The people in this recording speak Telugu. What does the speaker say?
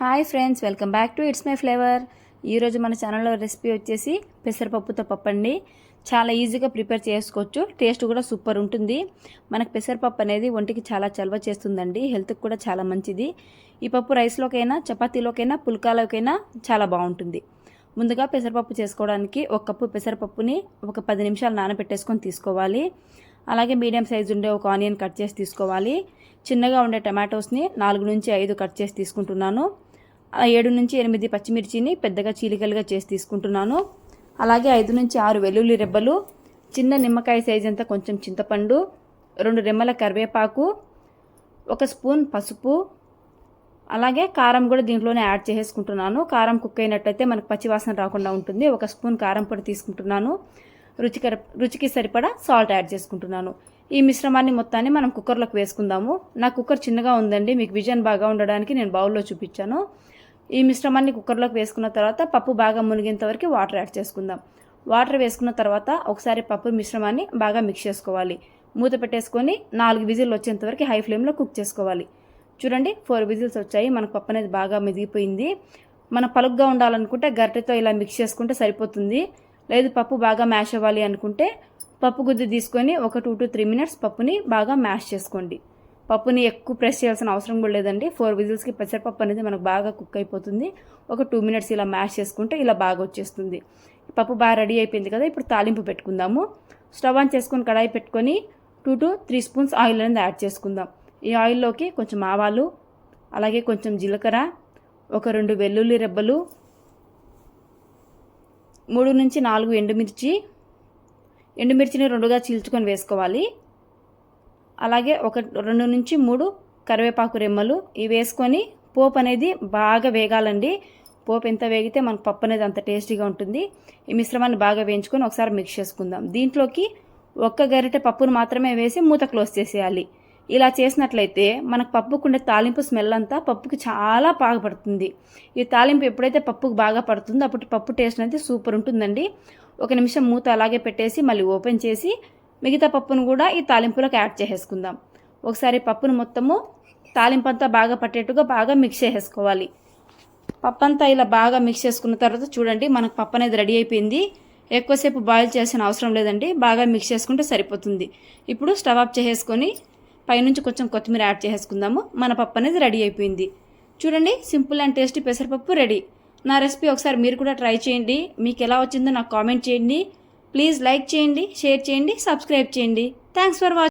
Hi friends welcome back to it's my flavour. ఈరోజు మన ఛానల్లో రెసిపీ వచ్చేసి పెసరపప్పుతో పప్పు అండి చాలా ఈజీగా ప్రిపేర్ చేసుకోవచ్చు. టేస్ట్ కూడా సూపర్ ఉంటుంది. మనకు పెసరపప్పు అనేది ఒంటికి చాలా చలవ చేస్తుందండి. హెల్త్కి కూడా చాలా మంచిది. ఈ పప్పు రైస్లోకైనా చపాతీలోకైనా పుల్కాలోకైనా చాలా బాగుంటుంది. ముందుగా పెసరపప్పు చేసుకోవడానికి ఒక కప్పు పెసరపప్పుని ఒక పది నిమిషాలు నానబెట్టేసుకొని తీసుకోవాలి. అలాగే మీడియం సైజు ఉండే ఒక ఆనియన్ కట్ చేసి తీసుకోవాలి. చిన్నగా ఉండే టమాటోస్ని నాలుగు నుంచి ఐదు కట్ చేసి తీసుకుంటున్నాను. ఏడు నుంచి ఎనిమిది పచ్చిమిర్చిని పెద్దగా చీలికలుగా చేసి తీసుకుంటున్నాను. అలాగే ఐదు నుంచి ఆరు వెల్లుల్లి రెబ్బలు చిన్న నిమ్మకాయ సైజ్ అంతా కొంచెం చింతపండు రెండు రెమ్మల కరివేపాకు ఒక స్పూన్ పసుపు అలాగే కారం కూడా దీంట్లోనే యాడ్ చేసేసుకుంటున్నాను. కారం కుక్ అయినట్టయితే మనకు పచ్చివాసన రాకుండా ఉంటుంది. ఒక స్పూన్ కారం పొడి తీసుకుంటున్నాను. రుచికర రుచికి సరిపడా సాల్ట్ యాడ్ చేసుకుంటున్నాను. ఈ మిశ్రమాన్ని మొత్తాన్ని మనం కుక్కర్లోకి వేసుకుందాము. నా కుక్కర్ చిన్నగా ఉందండి. మీకు విజన్ బాగా ఉండడానికి నేను బౌల్లో చూపించాను. ఈ మిశ్రమాన్ని కుక్కర్లోకి వేసుకున్న తర్వాత పప్పు బాగా మునిగేంత వరకు వాటర్ యాడ్ చేసుకుందాం. వాటర్ వేసుకున్న తర్వాత ఒకసారి పప్పు మిశ్రమాన్ని బాగా మిక్స్ చేసుకోవాలి. మూత పెట్టేసుకొని నాలుగు విజిల్ వచ్చేంత వరకు హై ఫ్లేమ్లో కుక్ చేసుకోవాలి. చూడండి ఫోర్ విజిల్స్ వచ్చాయి. మనకు పప్పు అనేది బాగా మెదిగిపోయింది. మన పలుగ్గా ఉండాలనుకుంటే గరిటెతో ఇలా మిక్స్ చేసుకుంటే సరిపోతుంది. లేదు పప్పు బాగా మ్యాష్ అవ్వాలి అనుకుంటే పప్పు గుద్ది తీసుకొని ఒక టూ టు త్రీ మినిట్స్ పప్పుని బాగా మ్యాష్ చేసుకోండి. పప్పుని ఎక్కువ ప్రెస్ చేయాల్సిన అవసరం కూడా లేదండి. ఫోర్ విజిల్స్కి పెసరపప్పు అనేది మనకు బాగా కుక్ అయిపోతుంది. ఒక టూ మినిట్స్ ఇలా మ్యాష్ చేసుకుంటే ఇలా బాగా వచ్చేస్తుంది. పప్పు బాగా రెడీ అయిపోయింది కదా ఇప్పుడు తాలింపు పెట్టుకుందాము. స్టవ్ ఆన్ చేసుకొని కడాయి పెట్టుకొని two to three spoons oil అనేది యాడ్ చేసుకుందాం. ఈ ఆయిల్లోకి కొంచెం ఆవాలు అలాగే కొంచెం జీలకర్ర ఒక రెండు వెల్లుల్లి రెబ్బలు మూడు నుంచి నాలుగు ఎండుమిర్చి ఎండుమిర్చిని రెండుగా చీల్చుకొని వేసుకోవాలి. అలాగే ఒక రెండు నుంచి మూడు కరివేపాకు రెమ్మలు ఇవి వేసుకొని పోపు అనేది బాగా వేగాలండి. పోపు ఎంత వేగితే మనకు పప్పు అనేది అంత టేస్టీగా ఉంటుంది. ఈ మిశ్రమాన్ని బాగా వేయించుకొని ఒకసారి మిక్స్ చేసుకుందాం. దీంట్లోకి ఒక్క గరిటె పప్పును మాత్రమే వేసి మూత క్లోజ్ చేసేయాలి. ఇలా చేసినట్లయితే మనకు పప్పుకుండే తాలింపు స్మెల్ అంతా పప్పుకి చాలా బాగా పడుతుంది. ఈ తాలింపు ఎప్పుడైతే పప్పుకు బాగా పడుతుందో అప్పుడు పప్పు టేస్ట్ అనేది సూపర్ ఉంటుందండి. ఒక నిమిషం మూత అలాగే పెట్టేసి మళ్ళీ ఓపెన్ చేసి మిగతా పప్పును కూడా ఈ తాలింపులోకి యాడ్ చేసేసుకుందాం. ఒకసారి పప్పును మొత్తము తాలింపు అంతా బాగా పట్టేట్టుగా బాగా మిక్స్ చేసేసుకోవాలి. పప్పు అంతా ఇలా బాగా మిక్స్ చేసుకున్న తర్వాత చూడండి మనకు పప్పు అనేది రెడీ అయిపోయింది. ఎక్కువసేపు బాయిల్ చేసిన అవసరం లేదండి బాగా మిక్స్ చేసుకుంటే సరిపోతుంది. ఇప్పుడు స్టవ్ ఆఫ్ చేసేసుకొని పైనుంచి కొంచెం కొత్తిమీర యాడ్ చేసుకుందాము మన పప్పు అనేది రెడీ అయిపోయింది. చూడండి సింపుల్ అండ్ టేస్టీ పెసరపప్పు రెడీ. నా రెసిపీ ఒకసారి మీరు కూడా ట్రై చేయండి. మీకు ఎలా వచ్చిందో నాకు కామెంట్ చేయండి. ప్లీజ్ లైక్ చేయండి షేర్ చేయండి సబ్స్క్రైబ్ చేయండి. Thanks for watching